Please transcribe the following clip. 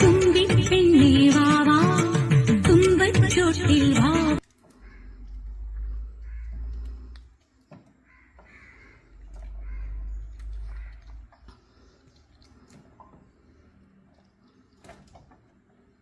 தும்பி பெண்ணே வாவா தும்பச் சோட்டில் வா.